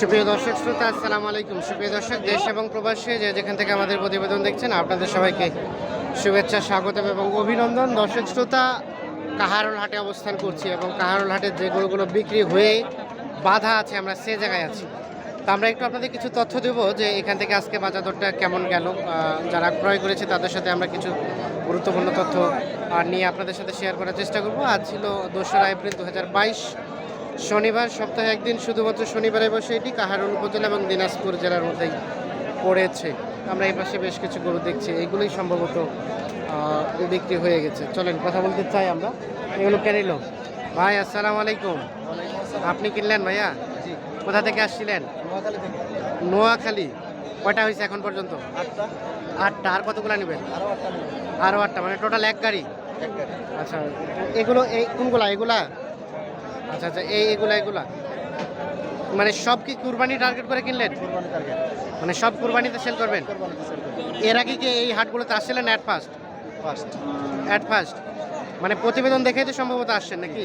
সুপ্রিয় দর্শক শ্রোতা, আসসালামু আলাইকুম। সুপ্রিয় দর্শক, দেশ এবং প্রবাসী যে যেখান থেকে আমাদের প্রতিবেদন দেখছেন, আপনাদের সবাইকে শুভেচ্ছা, স্বাগতম এবং অভিনন্দন। দর্শক শ্রোতা, কাহারোল হাটে অবস্থান করছি এবং কাহারোল হাটের যে গরুগুলো বিক্রি হয়ে বাধা আছে, আমরা সে জায়গায় আছি। তো আমরা একটু আপনাদের কিছু তথ্য দেব যে এখান থেকে আজকে বাজার দরটা কেমন গেল। যারা ক্রয় করেছে, তাদের সাথে আমরা কিছু গুরুত্বপূর্ণ তথ্য নিয়ে আপনাদের সাথে শেয়ার করার চেষ্টা করব। আজ ছিল দোসরা এপ্রিল দু হাজার বাইশ। শনিবার সপ্তাহে একদিন শুধুমাত্র শনিবারে বসে এটি কাহারুল উপজেলা এবং দিনাজপুর জেলার মধ্যেই পড়েছে। আমরা এই পাশে বেশ কিছু গরু দেখছি। এগুলোই সম্ভবত বিক্রি হয়ে গেছে। চলেন কথা বলতে চাই আমরা। এগুলো কে নিল ভাই আসসালামু আলাইকুম। আপনি কিনলেন ভাইয়া? কোথা থেকে আসছিলেন? নোয়াখালী কয়টা হয়েছে এখন পর্যন্ত? আটটা। আর কতগুলো নেবেন? আরও আটটা মানে টোটাল এক গাড়ি। আচ্ছা এগুলো এই কোনগুলা? এগুলা আচ্ছা আচ্ছা এই এগুলা এগুলা? মানে সব কি কুরবানি টার্গেট করে কিনলেন? মানে সব কুরবানিতে সেল করবেন? এর আগে কি এই হাটগুলোতে আসছিলেন at first first at first মানে প্রতিবেদন দেখে তো সম্ভবত আসছেন নাকি?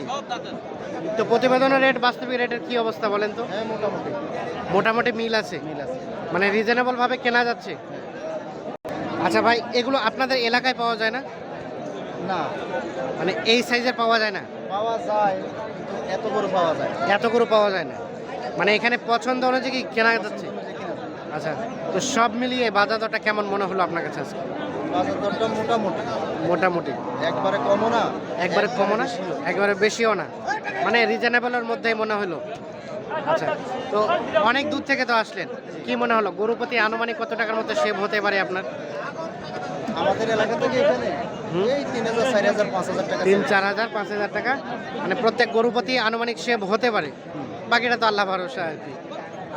তো প্রতিবেদনের রেট বাস্তবিক রেটের কি অবস্থা বলেন তো? হ্যাঁ মোটামুটি। মোটামুটি মিল আছে। মিল আছে। মানে রিজনেবল ভাবে কেনা যাচ্ছে? আচ্ছা ভাই এগুলো আপনাদের এলাকায় পাওয়া যায় না? না। মানে এই সাইজের পাওয়া যায় না? পাওয়া যায় এত বড় পাওয়া যায়। এত করে পাওয়া যায় না। মানে এখানে পছন্দ অনুযায়ী কেনা যাচ্ছে। আচ্ছা তো সব মিলিয়ে বাজার দরটা কেমন মনে হলো আপনার কাছে আজকে? বাজার দরটা মোটামুটি। মোটামুটি। একবারে কমও না একবারে কমও না একবারে বেশিও না। মানে রিজনেবলের মধ্যেই মনে হলো। আচ্ছা তো অনেক দূর থেকে তো আসলেন। কি মনে হলো? গরুপতি আনুমানিক কত টাকার মধ্যে সেভ হতে পারে আপনার? আমাদের এলাকা থেকে এখানে। এই তিন হাজার চার হাজার পাঁচ হাজার টাকা তিন চার হাজার পাঁচ হাজার টাকা। মানে প্রত্যেক গরুপতি আনুমানিক সেভ হতে পারে। বাকিটা তো আল্লাহ ভরসা আর কি।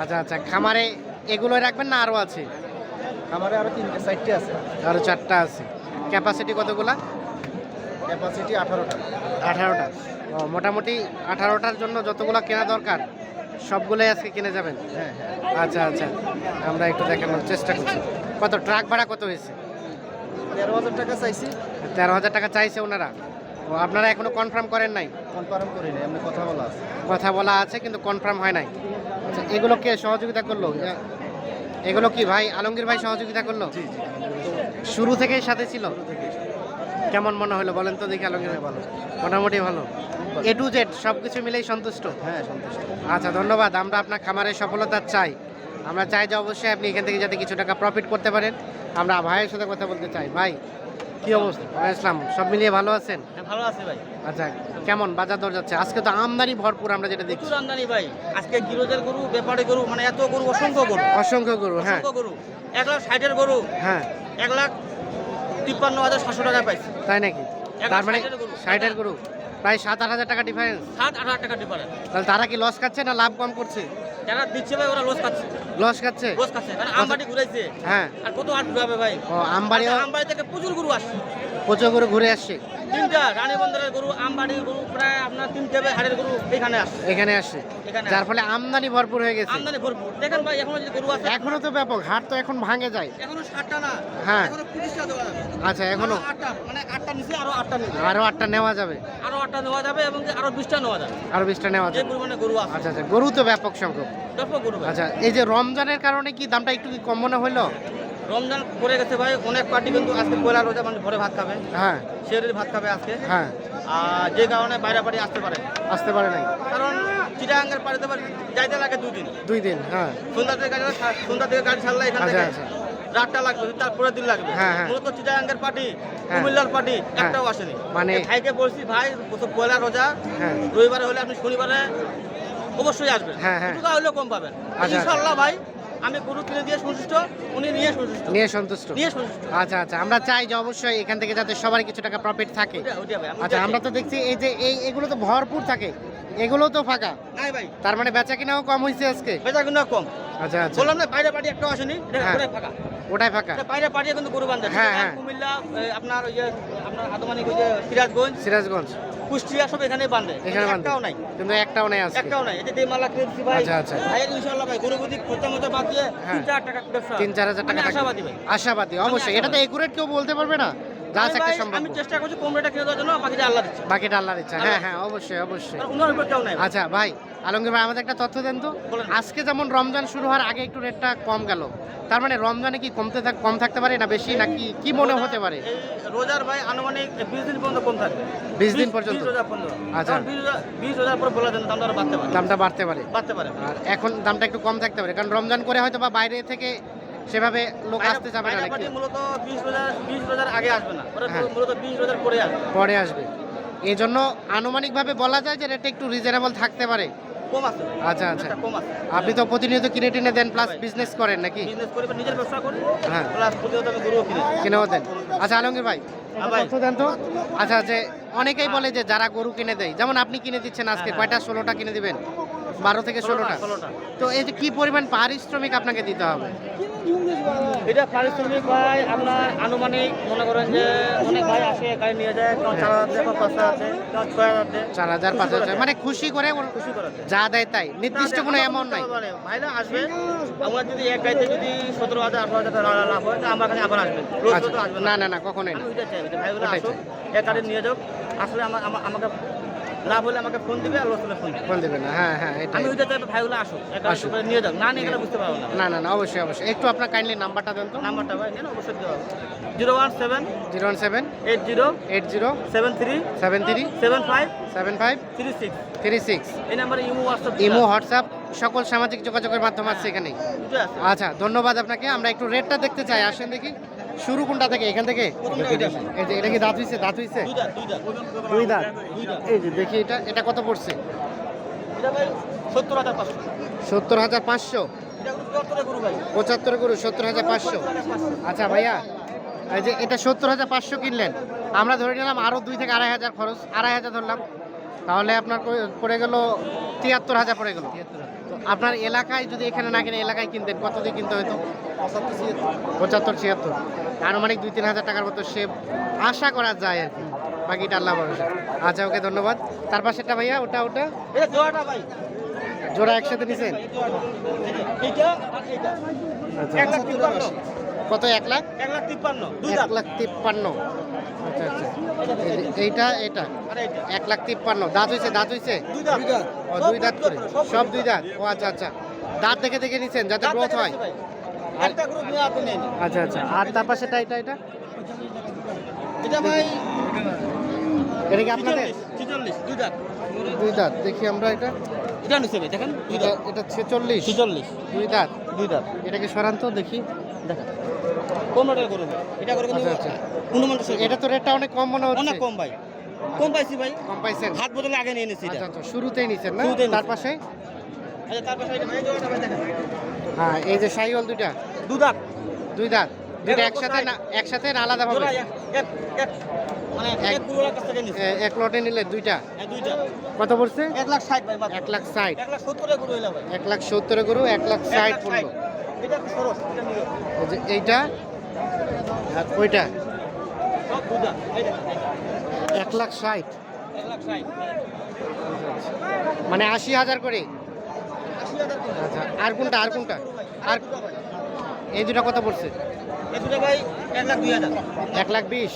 আচ্ছা আচ্ছা খামারে এগুলো রাখবেন না আরও আছে? খামারে আরও তিনটে চারটে আছে। আরও চারটা আছে। ক্যাপাসিটি কতগুলা? ক্যাপাসিটি আঠারোটা। আঠারোটা। ও মোটামুটি আঠারোটার জন্য যতগুলো কেনা দরকার সবগুলোই আজকে কিনে যাবেন? হ্যাঁ হ্যাঁ। আচ্ছা আচ্ছা আমরা একটু দেখানোর চেষ্টা করছি। কত ট্রাক ভাড়া কত হয়েছে? তেরো হাজার টাকা চাইছি। তেরো হাজার টাকা চাইছে ওনারা। ও আপনারা এখনও কনফার্ম করেন নাই? কনফার্ম করি নাই এমনি কথা বলা আছে। কথা বলা আছে কিন্তু কনফার্ম হয় নাই। আচ্ছা এগুলো কে সহযোগিতা করল? এগুলো কি ভাই আলমগীর ভাই সহযোগিতা করল? শুরু থেকেই সাথে ছিল? কেমন মনে হলো বলেন তো দেখি আলমগীর ভাই। ভালো। মোটামুটি ভালো। এ টু জেড সব কিছু মিলেই সন্তুষ্ট? হ্যাঁ সন্তুষ্ট। আচ্ছা ধন্যবাদ। আমরা আপনার খামারের সফলতা চাই। আমরা চাই যে অবশ্যই আপনি এখান থেকে যাতে কিছু টাকা প্রফিট করতে পারেন। আমরা ভাইয়ের সাথে কথা বলতে চাই। ভাই কি অবস্থা? ইসলাম সব মিলিয়ে ভালো আছেন? ভালো আছে ভাই। আচ্ছা কেমন? বাজার দর যাচ্ছে? আজকে তো আমদানি ভরপুর আমরা যেটা দেখছি। আমদানি ভাই। আজকে গিরোজের গরু ব্যাপারে গরু মানে এত গরু অসংখ্য গরু। অসংখ্য গরু হ্যাঁ। গরু। এক লাখ ষাটের গরু। হ্যাঁ। এক লাখ তিপ্পান্ন হাজার সাতশো টাকা পাইছি। তাই নাকি? তার মানে। ষাটের গরু। প্রায় সাত আট হাজার টাকা ডিফারেন্স সাত আট হাজার টাকা ডিফারেন্স তাহলে তারা কি লস খাচ্ছে না লাভ কম করছে? যারা দিচ্ছে ভাই ওরা লস খাচ্ছে। লস খাচ্ছে? লস খাচ্ছে। কারণ আমবাড়ি ঘুরাইছে। হ্যাঁ। আর কত হাট ঘুরাবে ভাই? ও আমবাড়ি আমবাড়ি থেকে প্রচুর গরু আসছে। প্রচুর গরু ঘুরে আসছে। তিনটা রানী বন্দরের গরু আমবাড়ির গরু প্রায় আপনার তিন টেবে হাড়ের গরু এখানে আসছে। এখানে আসছে। যার ফলে আমদানি ভরপুর হয়ে গেছে। আমদানি ভরপুর। দেখেন ভাই এখনও গরু আছে এখনও তো ব্যাপক হাট তো এখন ভাঙে যায়। এখনও ষাটটা না হ্যাঁ। এখনও পঁচিশটা দেওয়া আচ্ছা এখনও আটটা মানে আটটা নিচে আরও আটটা নিচে। আরও আটটা নেওয়া যাবে। আরও আটটা নেওয়া যাবে এবং আরও বিশটা নেওয়া যাবে। আরও বিশটা নেওয়া যাবে। পরিমাণে গরু আছে। আচ্ছা আচ্ছা গরু তো ব্যাপক সংখ্যক। গরু আচ্ছা এই যে রমজানের কারণে কি দামটা একটু কম মনে হইল? রমজান পড়ে গেছে ভাই অনেক পার্টি কিন্তু আজকে পয়লা রোজা মানে ভরে ভাত খাবে। হ্যাঁ। শেরের ভাত খাবে আজকে। হ্যাঁ। আর যে কারণে বাইরে বাড়ি আসতে পারে। আসতে পারে নাই। কারণ চিটাঙ্গের পাড়িতে পারে যাইতে লাগে দুই দিন দুই দিন হ্যাঁ। সন্ধ্যা থেকে গাড়ি সন্ধ্যা থেকে গাড়ি ছাড়লে এখান আচ্ছা, থেকে আচ্ছা। রাতটা লাগবে তারপরে দিন লাগবে। হ্যাঁ, হ্যাঁ। মূলত চিটাঙ্গের পার্টি হ্যাঁ। কুমিল্লার পার্টি। একটাও আসেনি। মানে- ভাইকে বলছি ভাই পয়লা রোজা রবিবারে হলে আপনি শনিবারে অবশ্যই আসবেন। হ্যাঁ, হ্যাঁ। হলেও কম পাবেন। আচ্ছা। ইনশাল্লাহ ভাই আমি গরু কিনে দিয়ে সন্তুষ্ট উনি নিয়ে সন্তুষ্ট। নিয়ে সন্তুষ্ট? নিয়ে সন্তুষ্ট। আচ্ছা আচ্ছা আমরা চাই যে অবশ্যই এখান থেকে যাতে সবার কিছু টাকা প্রফিট থাকে। আচ্ছা আমরা তো দেখছি এই যে এই এগুলো তো ভরপুর থাকে এগুলো তো ফাঁকা। নাই ভাই। তার মানে বেচা কিনাও কম হয়েছে আজকে? বেচা কিনা কম। আচ্ছা আচ্ছা। বললাম না বাইরে পার্টি একটাও আসেনি হ্যাঁ। ফাঁকা। ওটাই ফাঁকা। বাইরে পার্টি কিন্তু গরু বান্ধা হ্যাঁ, হ্যাঁ। কুমিল্লা আপনার ওই যে আপনার ওই যে সিরাজগঞ্জ। সিরাজগঞ্জ। কুষ্টিয়া সব এখানে বান্ধে এখানে একটাও নাই। কিন্তু একটাও নাই আছে একটাও নাই। এটা দিয়ে মালা কিনে ভাই আচ্ছা, আচ্ছা। ভাই ইনশাআল্লাহ ভাই গরুবদি খরচা মতো বাদ দিয়ে হ্যাঁ। তিন চার টাকা ব্যবসা। তিন চার হাজার টাকা আশাবাদী ভাই। আশাবাদী অবশ্যই। এটা তো একুরেট কেউ বলতে পারবে না। যা আমি একটা সম্ভব। আমি চেষ্টা করছি কম রেটে কিনে দেওয়ার জন্য বাকিটা আল্লাহ দিচ্ছে। বাকিটা আল্লাহর ইচ্ছা হ্যাঁ হ্যাঁ অবশ্যই অবশ্যই। উপর কেউ নাই আচ্ছা ভাই আলমগীর ভাই আমাদের একটা তথ্য দেন তো। আজকে যেমন রমজান শুরু হওয়ার আগে একটু রেটটা কম গেল। তার মানে রমজানে কি কমতে থাক কম থাকতে পারে না বেশি নাকি কি মনে হতে পারে? রোজার ভাই আনুমানিক বিশ দিন পর্যন্ত কম থাকবে। 20 দিন পর্যন্ত? বিশ আচ্ছা। বিশ রোজা রোজার পর বলে দেন দামটা বাড়তে পারে। দামটা বাড়তে পারে। বাড়তে পারে। আর এখন দামটা একটু কম থাকতে পারে কারণ রমজান করে হয়তো বা বাইরে থেকে সেভাবে লোক আসতে যাবে না নাকি? মূলত বিশ রোজার বিশ রোজার আগে আসবে না। হ্যাঁ। মূলত বিশ রোজার পরে আসবে। পরে আসবে। এই জন্য আনুমানিকভাবে বলা যায় যে রেটটা একটু রিজনেবল থাকতে পারে। কম আছে। আচ্ছা আচ্ছা। কম আছে। আপনি তো প্রতিনিয়ত কিনে টিনে দেন প্লাস বিজনেস করেন নাকি? বিজনেস করে নিজের ব্যবসা করি হ্যাঁ। প্লাস প্রতিনিয়ত আমি গরুও কিনে কিনেও দেন। আচ্ছা আলমগীর ভাই হ্যাঁ তথ্য দেন তো। আচ্ছা যে অনেকেই বলে যে যারা গরু কিনে দেয় যেমন আপনি কিনে দিচ্ছেন আজকে হ্যাঁ, কয়টা ষোলোটা কিনে দিবেন? বারো থেকে ষোলোটা। তো এই কি পরিমাণ পারিশ্রমিক আপনাকে দিতে হবে? এটা পারিশ্রমিক ভাই আপনার আনুমানিক মনে করেন যে অনেক ভাই আসে গাড়ি নিয়ে যায় চার হাজার কেউ পাঁচ হাজার চার হাজার পাঁচ হাজার মানে খুশি করে খুশি করে যা দেয় তাই নির্দিষ্ট কোনো অ্যামাউন্ট নাই। ভাইরা আসবে আমার যদি এক গাড়িতে যদি সতেরো হাজার আঠারো হাজার টাকা লাভ হয় তো আমার কাছে আবার তো আচ্ছা আসবে না। না না কখনোই না। ভাইগুলো আসুক এক গাড়ি নিয়ে যাও আসলে আমাকে লাভ হলে আমাকে ফোন দিবে আর লস হলে ফোন দিবে। ফোন দেবেন না হ্যাঁ হ্যাঁ এটাই। আমি ওইটা চাই ভাইগুলো আসুক আসুক। নিয়ে যাও না নিয়ে গেলে বুঝতে পারব না। না না না অবশ্যই অবশ্যই। একটু আপনার কাইন্ডলি নাম্বারটা দেন তো। নাম্বারটা ভাই নেন অবশ্যই দেওয়া zero one seven zero one seven eight zero eight zero seven three seven three seven five seven five three six. Three six. এই নাম্বারে ইমো হোয়াটসঅ্যাপ ইমো হোয়াটসঅ্যাপ সকল সামাজিক যোগাযোগের মাধ্যম আছে এখানে আচ্ছা ধন্যবাদ আপনাকে। আমরা একটু রেটটা দেখতে চাই আসেন দেখি। শুরু কোনটা থেকে? এখান থেকে? এটা কি দাঁত হইছে? দাঁত দুইটা দুই দাঁত। এই যে, দেখি এটা। এটা কত পড়ছে? সত্তর হাজার পাঁচশো। গরু পঁচাত্তর করে সত্তর হাজার পাঁচশো। আচ্ছা ভাইয়া, এই যে, এটা সত্তর হাজার পাঁচশো কিনলেন। আমরা ধরে নিলাম আরও দুই থেকে আড়াই হাজার খরচ, আড়াই হাজার ধরলাম। তাহলে আপনার পড়ে গেল তিয়াত্তর হাজার পড়ে গেল। আপনার এলাকায় যদি এখানে না কিনে এলাকায় কিনতেন কত দিয়ে কিনতে হতো? পঁচাত্তর ছিয়াত্তর। আনুমানিক দুই তিন হাজার টাকার মতো সে আশা করা যায় আর কি। বাকিটা আল্লাহ ভরসা। আচ্ছা ওকে ধন্যবাদ। তার পাশেরটা ভাইয়া ওটা ওটা? ভাই। জোড়া একসাথে নিছেন? এইটা কত এক লাখ? এক লাখ তিপ্পান্ন দুই এক লাখ লাখ তিপ্পান্ন। আচ্ছা আচ্ছা। এইটা এটা এক লাখ তিপ্পান্ন। দাঁত হইছে দাঁত হইছে? ও দুই দাঁত করে। সব দুই দাঁত। ও আচ্ছা আচ্ছা। দাঁত দেখে দেখে নিছেন যাতে গ্রোথ হয়। আচ্ছা আচ্ছা। আর তার পাশেটা এটা এটা এটা? ভাই এটা কি আপনাদের? দুই দাঁত। দুই দাঁত। দেখি আমরা এটা। এটা নিচ্ছে ভাই দেখেন এটা দাঁত। এটা ছেচল্লিশ। দুই দাঁত। দুই দাঁত। এটাকে সরান্ত দেখি। দেখেন এটা করে কিন্তু আচ্ছা, আচ্ছা। উনপঞ্চাশ এটা তো রেটটা অনেক কম মনে হচ্ছে। অনেক কম ভাই। কম পাইছি ভাই। কম পাইছেন। হাত বদলে আগে নিয়ে নিয়েছি আচ্ছা শুরুতেই নিছেন না? তার পাশে? তার পাশে এটা ভাই জোড়াটা ভাই দেখেন। হ্যাঁ এই যে সাইওয়াল দুইটা। দু দাঁত। দুই দাঁত। দুইটা একসাথে না একসাথে না আলাদা ভাবে? এক মানে এক- লটে নিলে দুইটা? হ্যাঁ দুইটা। কত পড়ছে? এক লাখ ষাট এক লাখ ষাট। এক লাখ সত্তরে এক লাখ সত্তরে গরু এক লাখ ষাট। পড়ল। যে এইটা আর ওইটা। এক লাখ ষাট। মানে আশি হাজার করে। আচ্ছা আর কোনটা আর কোনটা? আর এই দুটা দুটো ভাই এক লাখ বিশ।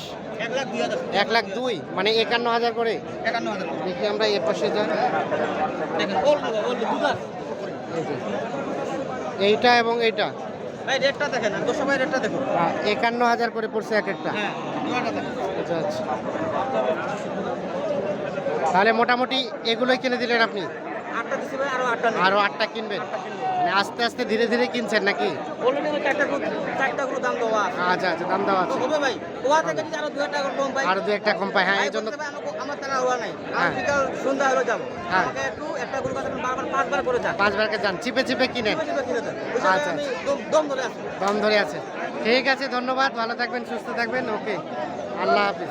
এক লাখ দুই মানে একান্ন হাজার করে। দেখি আমরা এর পাশে যাই এইটা এবং এইটা। ভাই রেটটা দেখেন দুশো ভাই রেটটা দেখুন। একান্ন হাজার করে পড়ছে এক একটা। হ্যাঁ আচ্ছা আচ্ছা। তাহলে মোটামুটি এগুলোই কিনে দিলেন আপনি? আটটা দিচ্ছি ভাই আরও আটটা আরও আটটা কিনবেন? মানে আস্তে আস্তে ধীরে ধীরে কিনছেন নাকি? অলরেডি ওই চারটা দাম দেওয়া আচ্ছা আচ্ছা দাম দেওয়া আছে। হবে ভাই ওয়া থেকে যদি আরও দু টাকা কম পাই আরও দু একটা কম পাই হ্যাঁ আমার তারা হওয়া নাই। হ্যাঁ। আমি বিকাল সন্ধ্যা হলো যাব। হ্যাঁ। আমাকে একটু বারবার পাঁচবার করে যান। চিপে চিপে কিনেন আচ্ছা, দম- দম ধরে আসি দম ধরে আছে। ঠিক আছে ধন্যবাদ। ভালো থাকবেন সুস্থ থাকবেন। ওকে। আল্লাহ হাফিজ।